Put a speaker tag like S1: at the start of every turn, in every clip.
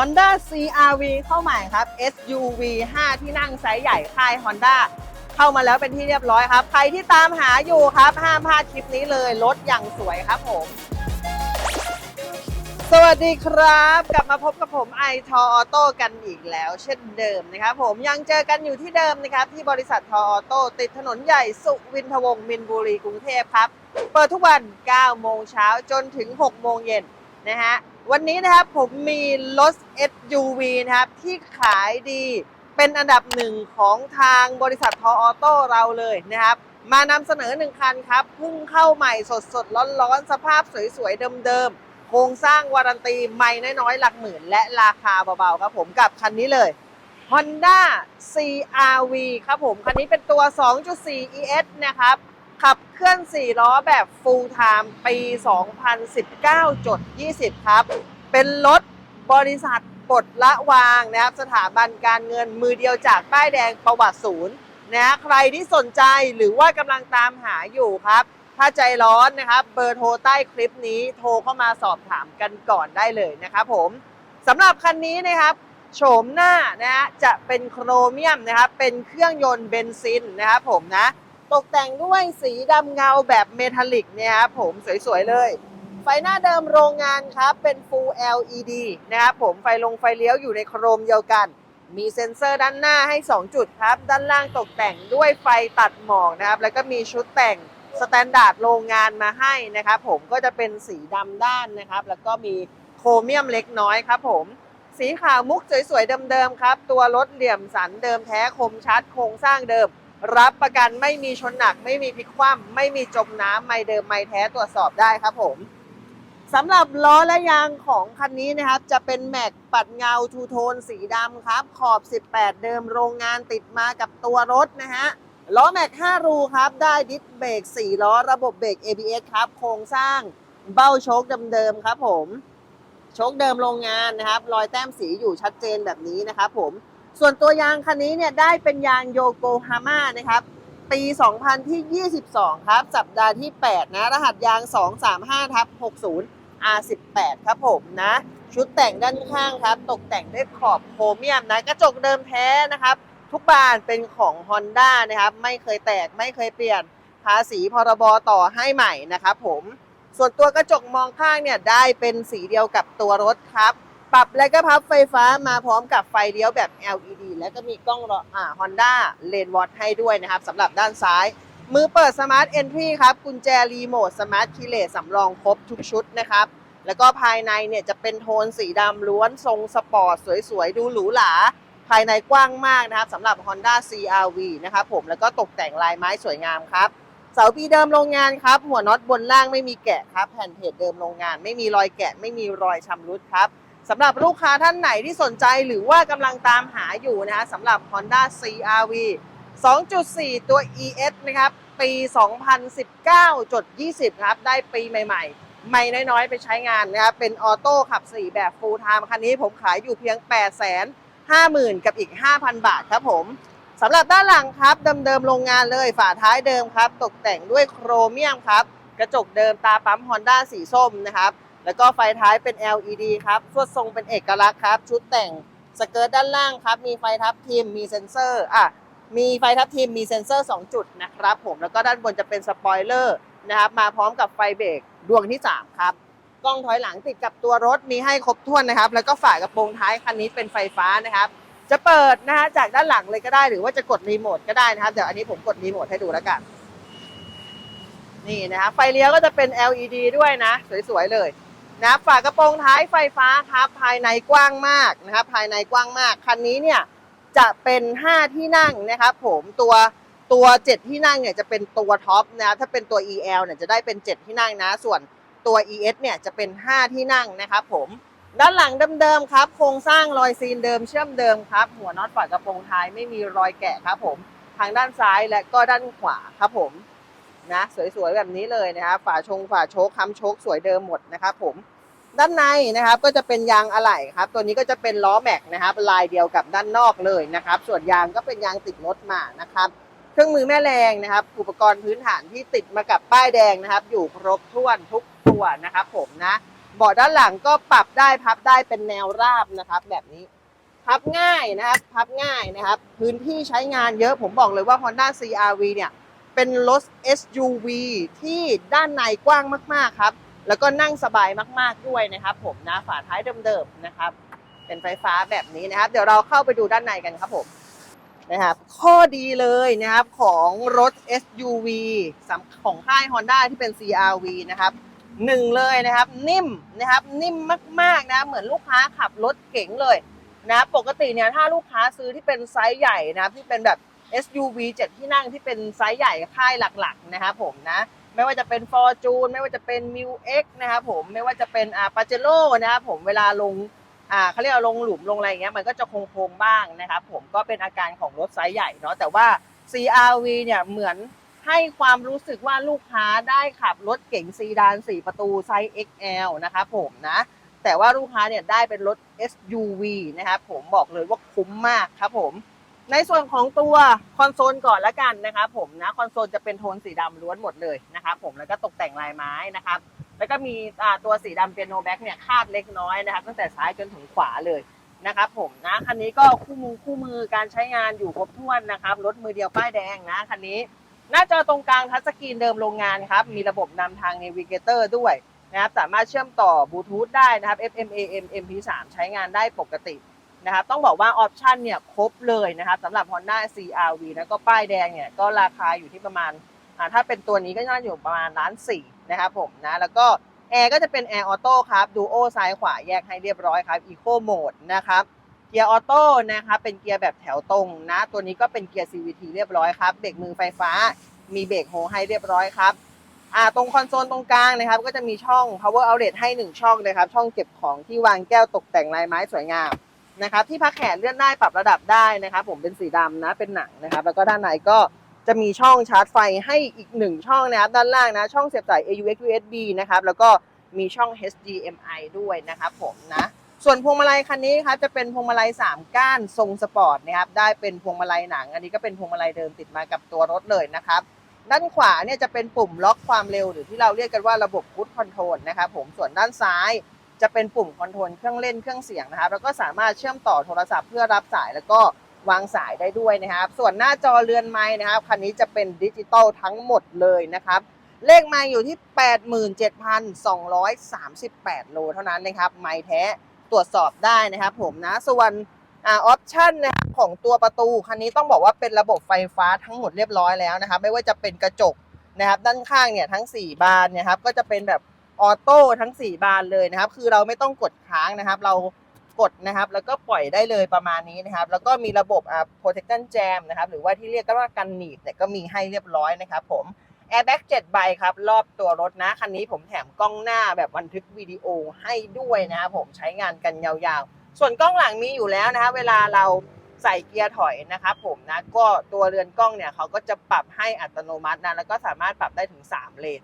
S1: Honda CRV เข้าใหม่ครับ SUV 5 ที่นั่งไซส์ใหญ่ค่าย Honda เข้ามาแล้วเป็นที่เรียบร้อยครับ ใครที่ตามหาอยู่ครับ ห้ามพลาดคลิปนี้เลยรถอย่างสวยครับผม สวัสดีครับ กลับมาพบกับผมไอทอออโต้กันอีกแล้ว เช่นเดิมนะครับผมยังเจอกันอยู่ที่เดิมนะครับ ที่บริษัททอออโต้ติดถนนใหญ่สุวินทวงศ์มินบุรีกรุงเทพครับ เปิดทุกวัน 9 โมงเช้าจนถึง 6 โมงเย็นนะฮะ วันนี้นะครับผมมีรถ SUV นะครับที่ขายดีเป็นอันดับหนึ่งของทางบริษัททอออโต้เราเลยนะครับ มานำเสนอหนึ่งคันครับเพุ่งเข้าใหม่สดสดๆร้อนสภาพสวยๆเดิมๆโครงสร้างวารันตีไม่น้อยๆหลักหมื่น และราคาเบาๆครับผมกับคันนี้เลย Honda CRV ครับผม คันนี้เป็นตัว 2.4 ES นะครับ ขับเคลื่อน 4 ล้อแบบ full time ปี 2019.20 ครับ เป็นรถบริษัทปลดละวางนะครับ สถาบันการเงินมือเดียวจากป้ายแดงประวัติศูนย์นะใครที่สนใจหรือว่ากำลังตามหาอยู่ครับ ถ้าใจร้อนนะครับ เบอร์โทรใต้คลิปนี้โทรเข้ามาสอบถามกันก่อนได้เลยนะครับผมสำหรับคันนี้นะครับโฉมหน้านะฮะจะเป็นโครเมียมนะครับ เป็นเครื่องยนต์เบนซินนะครับผมนะ ตกแต่งด้วยสีดำเงาแบบเมทัลลิกเนี่ยครับผมสวยๆเลย ไฟหน้าเดิมโรงงานครับ เป็น Full LED นะครับผมไฟลงไฟเลี้ยวอยู่ในโครมเดียวกัน มีเซ็นเซอร์ด้านหน้าให้ 2 จุดครับ ด้านล่างตกแต่งด้วยไฟตัดหมอกนะครับ แล้วก็มีชุดแต่งสแตนดาร์ดโรงงานมาให้นะครับผมก็จะเป็นสีดำด้านนะครับ แล้วก็มีโครเมียมเล็กน้อยครับผมสีขาวมุกสวยๆเดิมๆครับ ตัวรถเหลี่ยมสันเดิมแท้คมชัดโครงสร้างเดิม รับประกันไม่มีชนหนัก ไม่มีพลิกคว่ำไม่มีจมน้ำไม่เดิมไม่แท้ตรวจสอบได้ครับผมสำหรับล้อและยางของคันนี้นะครับ จะเป็นแม็กปัดเงาทูโทนสีดำครับ ขอบ 18 เดิมโรงงานติดมากับตัวรถนะฮะล้อแม็ก 5 รูครับ ได้ดิสเบรก4ล้อระบบเบรก ABS ครับ โครงสร้างเบ้าโชคเดิมๆครับผม โชคเดิมโรงงานนะครับ รอยแต้มสีอยู่ชัดเจนแบบนี้นะครับผม ส่วนตัวยางคันนี้เนี่ยได้เป็นยางโยโกฮาม่านะครับ ปี 2000ที่22 ครับ สัปดาห์ที่ 8 นะ รหัสยาง 235ทับ60 R18 ครับผมนะ ชุดแต่งด้านข้างครับ ตกแต่งด้วยขอบโครเมียมนะ กระจกเดิมแท้นะครับ ทุกบานเป็นของ Honda นะครับ ไม่เคยแตกไม่เคยเปลี่ยน ภาษีพรบต่อให้ใหม่นะครับผม ส่วนตัวกระจกมองข้างเนี่ยได้เป็นสีเดียวกับตัวรถครับ ปรับและก็พับไฟฟ้ามาพร้อมกับไฟเลี้ยวแบบ LED แล้วก็มีกล้องรออ่า Honda Lane Watch ให้ด้วยนะครับสำหรับด้านซ้าย มือเปิด Smart Entry ครับ กุญแจรีโมท Smart k e y l e s s สำรองครบทุกชุดนะครับ แล้วก็ภายในเนี่ยจะเป็นโทนสีดำล้วนทรงสปอร์ตสวยๆ ดูหรูหราภายในกว้างมากนะครับสำหรับ Honda CRV นะครับผมแล้วก็ตกแต่งลายไม้สวยงามครับเสาปีเดิมโรงงานครับ หัวน็อตบนล่างไม่มีแกะครับ แผ่นเพจเดิมโรงงาน ไม่มีรอยแกะไม่มีรอยชำรุดครับ สำหรับลูกค้าท่านไหนที่สนใจหรือว่ากำลังตามหาอยู่นะฮะสำหรับ Honda CRV 2.4 ตัว ES นะครับ ปี 2019จด20 ครับ ได้ปีใหม่ ๆ ไม่น้อยๆ ไปใช้งานนะครับ เป็นออโต้ขับ 4 แบบ full time คันนี้ผมขายอยู่เพียง 8 5 0 0 0 0 กับอีก 5,000 บาทครับผมสำหรับด้านหลังครับเดิมๆโรงงานเลยฝาท้ายเดิมครับ ตกแต่งด้วยโครเมียมครับ กระจกเดิมตาปั๊ม Honda สีส้มนะครับ แล้วก็ไฟท้ายเป็น LED ครับสวดทรงเป็นเอกลักษณ์ครับ ชุดแต่งสเกิร์ตด้านล่างครับ มีไฟทับทิม มีเซ็นเซอร์ อะ มีไฟทับทิม มีเซ็นเซอร์ 2 จุดนะครับผม แล้วก็ด้านบนจะเป็นสปอยเลอร์นะครับ มาพร้อมกับไฟเบรกดวงที่ 3 ครับ กล้องถอยหลังติดกับตัวรถมีให้ครบถ้วนนะครับ แล้วก็ฝากระโปรงท้ายคันนี้เป็นไฟฟ้านะครับ จะเปิดนะฮะจากด้านหลังเลยก็ได้ หรือว่าจะกดรีโมทก็ได้นะครับ เดี๋ยวอันนี้ผมกดรีโมทให้ดูแล้วกัน นี่นะครับไฟเลี้ยวก็จะเป็น LED ด้วยนะ สวยๆเลย นะฝากระโปรงท้ายไฟฟ้าครับภายในกว้างมากนะครับภายในกว้างมากคันนี้เนี่ยจะเป็น 5 ที่นั่งนะครับผมตัวตัว 7 ที่นั่งเนี่ยจะเป็นตัวท็อปนะถ้าเป็นตัว EL เนี่ยจะได้เป็น 7 ที่นั่งนะ ส่วนตัว ES เนี่ยจะเป็น 5 ที่นั่งนะครับผมด้านหลังเดิมๆครับ โครงสร้างรอยซีนเดิมเชื่อมเดิมครับ หัวน็อตฝากระโปรงท้ายไม่มีรอยแกะครับผมทางด้านซ้ายและก็ด้านขวาครับผม นะสวยๆแบบนี้เลยนะครับฝาชงฝาโชคค้ำโชคสวยเดิมหมดนะครับผมด้านในนะครับก็จะเป็นยางอะไหล่ครับ ตัวนี้ก็จะเป็นล้อแม็กนะครับลายเดียวกับด้านนอกเลยนะครับ ส่วนยางก็เป็นยางติดรถมานะครับ เครื่องมือแม่แรงนะครับ อุปกรณ์พื้นฐานที่ติดมากับป้ายแดงนะครับ อยู่ครบถ้วนทุกตัวนะครับ ผมนะเบาะด้านหลังก็ปรับได้พับได้เป็นแนวราบนะครับ แบบนี้พับง่ายนะครับ พับง่ายนะครับ พื้นที่ใช้งานเยอะผมบอกเลยว่า Honda CRV เนี่ย เป็นรถ SUV ที่ด้านในกว้างมากๆครับ แล้วก็นั่งสบายมากๆด้วยนะครับ ผมนะฝาท้ายเดิมๆนะครับ เป็นไฟฟ้าแบบนี้นะครับ เดี๋ยวเราเข้าไปดูด้านในกันครับผมนะครับข้อดีเลยนะครับของรถ SUV ของค่าย Honda ที่เป็น CRV นะครับหนึ่งเลยนะครับนิ่มนะครับนิ่มมากๆนะเหมือนลูกค้าขับรถเก๋งเลยนะปกติเนี่ยถ้าลูกค้าซื้อที่เป็นไซส์ใหญ่นะครับที่เป็นแบบ SUV 7 ที่นั่งที่เป็นไซส์ใหญ่ค่ายหลักๆนะครับผมนะไม่ว่าจะเป็น Fortune ไม่ว่าจะเป็น m ิ X นะครับผมไม่ว่าจะเป็นอ่าปาเจโร่นะครับผมเวลาลงอ่าเขาเรียกว่าลงหลุมลงอะไรอย่างเงี้ยมันก็จะโค้งๆบ้างนะครับผมก็เป็นอาการของรถไซส์ใหญ่เนาะแต่ว่า CRV เนี่ยเหมือนให้ความรู้สึกว่าลูกค้าได้ขับรถเก๋งซีดาน 4 ประตูไซส์ XL นะครับผมนะแต่ว่าลูกค้าเนี่ยได้เป็นรถ SUV นะครับผมบอกเลยว่าคุ้มมากครับผม ในส่วนของตัวคอนโซลก่อนละกันนะครับผมนะคอนโซลจะเป็นโทนสีดำล้วนหมดเลยนะครับผมแล้วก็ตกแต่งลายไม้นะครับแล้วก็มีตัวสีดำเปียโนแบ็กเนี่ยคาดเล็กน้อยนะครับตั้งแต่ซ้ายจนถึงขวาเลยนะครับผมนะคันนี้ก็คู่มือคู่มือการใช้งานอยู่ครบถ้วนนะครับรถมือเดียวป้ายแดงนะคันนี้ หน้าจอตรงกลางทัชสกรีนเดิมโรงงานครับมีระบบนำทาง Navigator ด้วยนะครับสามารถเชื่อมต่อ บลูทูธได้นะครับ FM AM MP3 ใช้งานได้ปกติ นะครับต้องบอกว่าออปชันเนี่ยครบเลยนะครับสำหรับ Honda CRV แล้วก็ป้ายแดงเนี่ยก็ราคาอยู่ที่ประมาณอ่าถ้าเป็นตัวนี้ก็น่าอยู่ประมาณล้านสี่นะครับผมนะแล้วก็แอร์ก็จะเป็นแอร์ออโต้ครับดูโอซ้ายขวาแยกให้เรียบร้อยครับ Eco Mode นะครับเกียร์ออโต้นะครับเป็นเกียร์แบบแถวตรงนะ ตัวนี้ก็เป็นเกียร์ CVT เรียบร้อยครับเบรกมือไฟฟ้า มีเบรกโฮให้เรียบร้อยครับอ่าตรงคอนโซลตรงกลางนะครับ ก็จะมีช่อง power outlet ให้ 1 ช่องเลยครับ ช่องเก็บของที่วางแก้วตกแต่งลายไม้สวยงาม นะครับที่พักแขนเลื่อนได้ปรับระดับได้นะครับผมเป็นสีดำนะเป็นหนังนะครับแล้วก็ด้านในก็จะมีช่องชาร์จไฟให้อีก1ช่องนะครับด้านล่างนะช่องเสียบสาย AUX USB นะครับแล้วก็มีช่อง HDMI ด้วยนะครับผมนะส่วนพวงมาลัยคันนี้ครับจะเป็นพวงมาลัย 3 ก้านทรงสปอร์ตนะครับได้เป็นพวงมาลัยหนัง อันนี้ก็เป็นพวงมาลัยเดิมติดมากับตัวรถเลยนะครับด้านขวาเนี่ยจะเป็นปุ่มล็อกความเร็วหรือที่เราเรียกกันว่าระบบพุทคอนโทรลนะครับผมส่วนด้านซ้าย จะเป็นปุ่มคอนโทรลเครื่องเล่นเครื่องเสียงนะครับ แล้วก็สามารถเชื่อมต่อโทรศัพท์เพื่อรับสายแล้วก็วางสายได้ด้วยนะครับ ส่วนหน้าจอเรือนไม้นะครับคันนี้จะเป็นดิจิตอลทั้งหมดเลยนะครับ เลขไม้อยู่ที่ 87,238 โลเท่านั้นนะครับ ไม้แท้ตรวจสอบได้นะครับ ผมนะ ส่วนอออปชั่นนะครับของตัวประตูคันนี้ต้องบอกว่าเป็นระบบไฟฟ้าทั้งหมดเรียบร้อยแล้วนะครับ ไม่ว่าจะเป็นกระจกนะครับ ด้านข้างเนี่ยทั้ง 4 บานเนี่ยครับก็จะเป็นแบบ ออโต้ทั้ง 4 บานเลยนะครับ คือเราไม่ต้องกดค้างนะครับ เรากดนะครับ แล้วก็ปล่อยได้เลยประมาณนี้นะครับ แล้วก็มีระบบอ่า protection jam นะครับ หรือว่าที่เรียกกันว่ากันหนีบเนี่ยก็มีให้เรียบร้อยนะครับ ผม Airbag 7ใบครับ รอบตัวรถนะ คันนี้ผมแถมกล้องหน้าแบบบันทึกวิดีโอให้ด้วยนะครับผมใช้งานกันยาวๆ ส่วนกล้องหลังมีอยู่แล้วนะครับเวลาเราใส่เกียร์ถอยนะครับผมนะก็ตัวเรือนกล้องเนี่ยเขาก็จะปรับให้อัตโนมัตินะแล้วก็สามารถปรับได้ถึง 3 เลน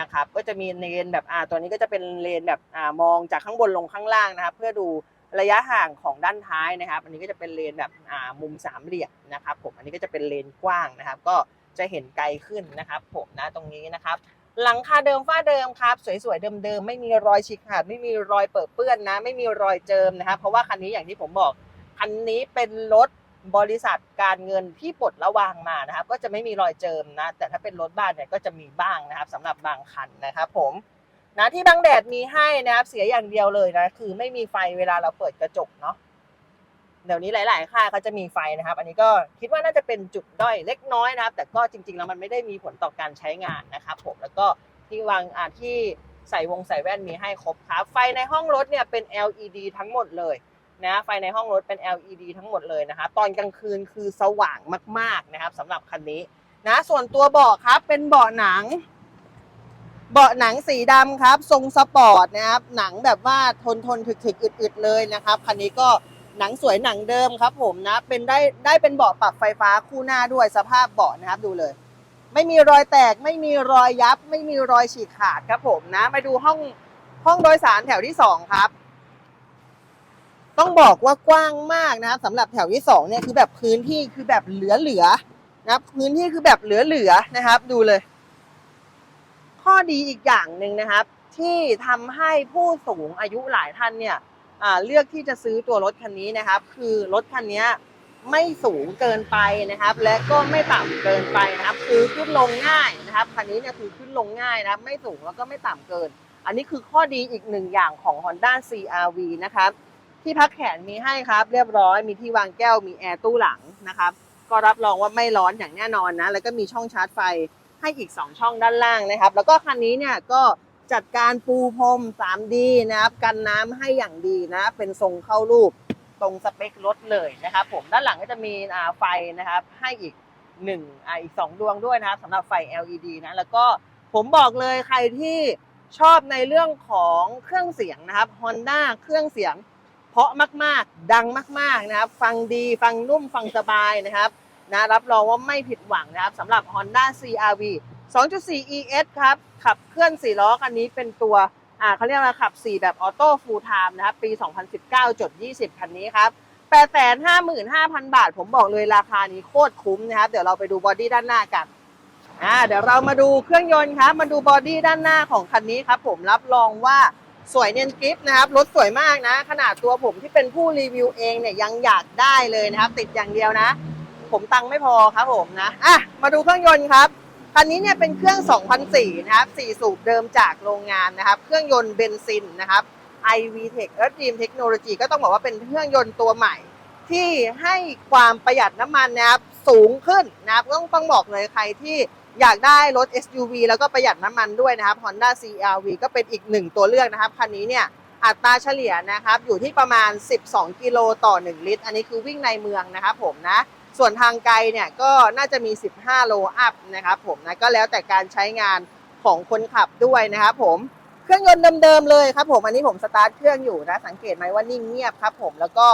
S1: นะครับก็จะมีเลนแบบอ่าตัวนี้ก็จะเป็นเลนแบบอ่ามองจากข้างบนลงข้างล่างนะครับ เพื่อดูระยะห่างของด้านท้ายนะครับ อันนี้ก็จะเป็นเลนแบบอ่ามุมสามเหลี่ยมนะครับ ผมอันนี้ก็จะเป็นเลนกว้างนะครับ ก็จะเห็นไกลขึ้นนะครับ ผมนะตรงนี้นะครับ หลังคาเดิมฝ้าเดิมครับ สวยๆเดิมๆไม่มีรอยฉีกขาดไม่มีรอยเปิดเปื้อนนะ ไม่มีรอยเจิมนะครับ เพราะว่าคันนี้อย่างที่ผมบอกคันนี้เป็นรถ บริษัทการเงินที่ปลดระวางมานะครับ ก็จะไม่มีรอยเจิมนะ แต่ถ้าเป็นรถบ้านเนี่ยก็จะมีบ้างนะครับสำหรับบางคันนะครับผมนะที่บังแดดมีให้นะครับ เสียอย่างเดียวเลยนะ คือไม่มีไฟเวลาเราเปิดกระจกเนาะเดี๋ยวนี้หลาย ๆ ค่ายเขาจะมีไฟนะครับ อันนี้ก็คิดว่าน่าจะเป็นจุดด้อยเล็กน้อยนะครับ แต่ก็จริง ๆ แล้วมันไม่ได้มีผลต่อการใช้งานนะครับผมแล้วก็ที่วางอาที่ใส่วงใส่แว่นมีให้ครบครับไฟในห้องรถเนี่ยเป็น LED ทั้งหมดเลย นะไฟในห้องรถเป็น LED ทั้งหมดเลยนะคะ ตอนกลางคืนคือสว่างมาก ๆนะครับสำหรับคันนี้นะส่วนตัวเบาะครับเป็นเบาะหนัง เบาะหนังสีดำครับ ทรงสปอร์ตนะครับหนังแบบว่าทนทนถึกถึกอึดอึดเลยนะครับคันนี้ก็หนังสวยหนังเดิมครับผมนะเป็นได้ได้เป็นเบาะปรับไฟฟ้าคู่หน้าด้วยสภาพเบาะนะครับดูเลย ไม่มีรอยแตกไม่มีรอยยับ ไม่มีรอยฉีกขาดครับผมนะมาดูห้องห้องโดยสารแถวที่สองครับ ต้องบอกว่ากว้างมากนะครับสำหรับแถวที่สองเนี่ยคือแบบพื้นที่คือแบบเหลือๆนะครับพื้นที่คือแบบเหลือๆนะครับ ดูเลย ข้อดีอีกอย่างหนึ่งนะครับ ที่ทำให้ผู้สูงอายุหลายท่านเนี่ยเลือกที่จะซื้อตัวรถคันนี้นะครับ คือรถคันนี้ไม่สูงเกินไปนะครับ และก็ไม่ต่ำเกินไปนะครับ คือขึ้นลงง่ายนะครับคันนี้เนี่ยคือขึ้นลงง่ายนะครับ ไม่สูงแล้วก็ไม่ต่ำเกิน อันนี้คือข้อดีอีกหนึ่งอย่างของ Honda CRV นะครับ ที่พักแขนมีให้ครับ เรียบร้อยมีที่วางแก้วมีแอร์ตู้หลังนะครับ ก็รับรองว่าไม่ร้อนอย่างแน่นอนนะ แล้วก็มีช่องชาร์จไฟให้อีก 2 ช่องด้านล่างนะครับ แล้วก็คันนี้เนี่ยก็จัดการปูพรม 3D นะครับ กันน้ำให้อย่างดีนะ เป็นทรงเข้ารูปตรงสเปครถเลยนะครับ ผมด้านหลังก็จะมีไฟนะครับ ให้อีกหนึ่งอ่าอีก2ดวงด้วยนะครับสำหรับไฟ LED นะแล้วก็ผมบอกเลยใครที่ชอบในเรื่องของเครื่องเสียงนะครับ Honda เครื่องเสียง ราะมากๆ ดังมากๆนะครับ ฟังดีฟังนุ่มฟังสบายนะครับนะรับรองว่าไม่ผิดหวังนะครับสำหรับ Honda CRV 2.4 ES ครับ ขับเคลื่อน 4 ล้อคันนี้เป็นตัวอ่าเขาเรียกว่าขับ 4 แบบออโต้ฟูลไทม์นะครับ ปี 2019จด20 คันนี้ครับ855,000 บาท ผมบอกเลยราคานี้โคตรคุ้มนะครับ เดี๋ยวเราไปดูบอดี้ด้านหน้ากันอ่าเดี๋ยวเรามาดูเครื่องยนต์ครับ มาดูบอดี้ด้านหน้าของคันนี้ครับ ผมรับรองว่า สวยเนียนกริฟนะครับ รถสวยมากนะ ขนาดตัวผมที่เป็นผู้รีวิวเองเนี่ยยังอยากได้เลยนะครับ ติดอย่างเดียวนะ ผมตังค์ไม่พอครับผมนะอะมาดูเครื่องยนต์ครับคันนี้เนี่ยเป็นเครื่อง 2004 นะครับ4สูบเดิมจากโรงงานนะครับ เครื่องยนต์เบนซินนะครับ iVTEC และ Dream Technology ก็ต้องบอกว่าเป็นเครื่องยนต์ตัวใหม่ ที่ให้ความประหยัดน้ำมันนะครับสูงขึ้นนะครับต้องต้องบอกเลยใครที่ อยากได้รถ SUV แล้วก็ประหยัดน้ำมันด้วยนะครับ Honda CRV ก็เป็นอีกหนึ่งตัวเลือกนะครับ คันนี้เนี่ยอัตราเฉลี่ยนะครับ อยู่ที่ประมาณ 12 กิโลต่อ 1 ลิตร อันนี้คือวิ่งในเมืองนะครับผมนะ ส่วนทางไกลเนี่ยก็น่าจะมี 15 โลอัพนะครับผมนะ ก็แล้วแต่การใช้งานของคนขับด้วยนะครับผมเครื่องยนต์เดิมๆเลยครับผม อันนี้ผมสตาร์ทเครื่องอยู่นะ สังเกตไหมว่านิ่งเงียบครับผมแล้วก็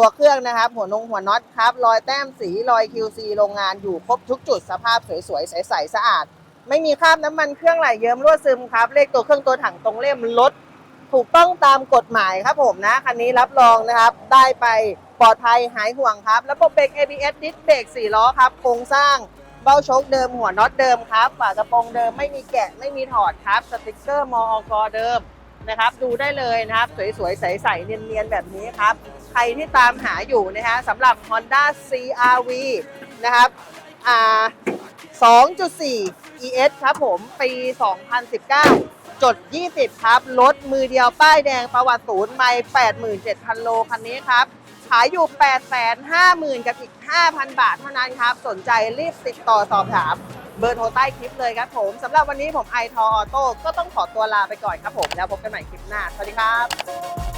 S1: ตัวเครื่องนะครับ หัวนงหัวน็อตครับ รอยแต้มสี รอย QC โรงงานอยู่ครบทุกจุดสภาพสวยๆ ใสๆ สะอาด ไม่มีคราบน้ำมันเครื่องไหลเยิ้มรั่วซึมครับ เลขตัวเครื่องตัวถังตรงเล่มรถถูกต้องตามกฎหมายครับผมนะ คันนี้รับรองนะครับ ได้ไปปลอดภัยหายห่วงครับแล้วระบบเบรก ABS ดิสเบรก4ล้อครับ โครงสร้างเบ้าชคเดิมหัวน็อตเดิมครับฝากระโปรงเดิมไม่มีแกะไม่มีถอดครับ สติกเกอร์มอกเดิม นะครับ ดูได้เลยนะครับ สวยๆ ใสๆ เนียนๆ แบบนี้ครับ ใครที่ตามหาอยู่นะฮะสำหรับ Honda CRV นะครับอ่า2.4 ES ครับผมปี 2019 จด 20 ครับ รถมือเดียวป้ายแดงประวัติศูนย์ไม่87,000 โลคันนี้ครับ ขายอยู่ 850,000 กับอีก 5,000 บาทเท่านั้นครับ สนใจรีบติดต่อสอบถาม เบอร์โทรใต้คลิปเลยครับผมสำหรับวันนี้ผมไอทอออโต้ก็ต้องขอตัวลาไปก่อนครับผม แล้วพบกันใหม่คลิปหน้า สวัสดีครับ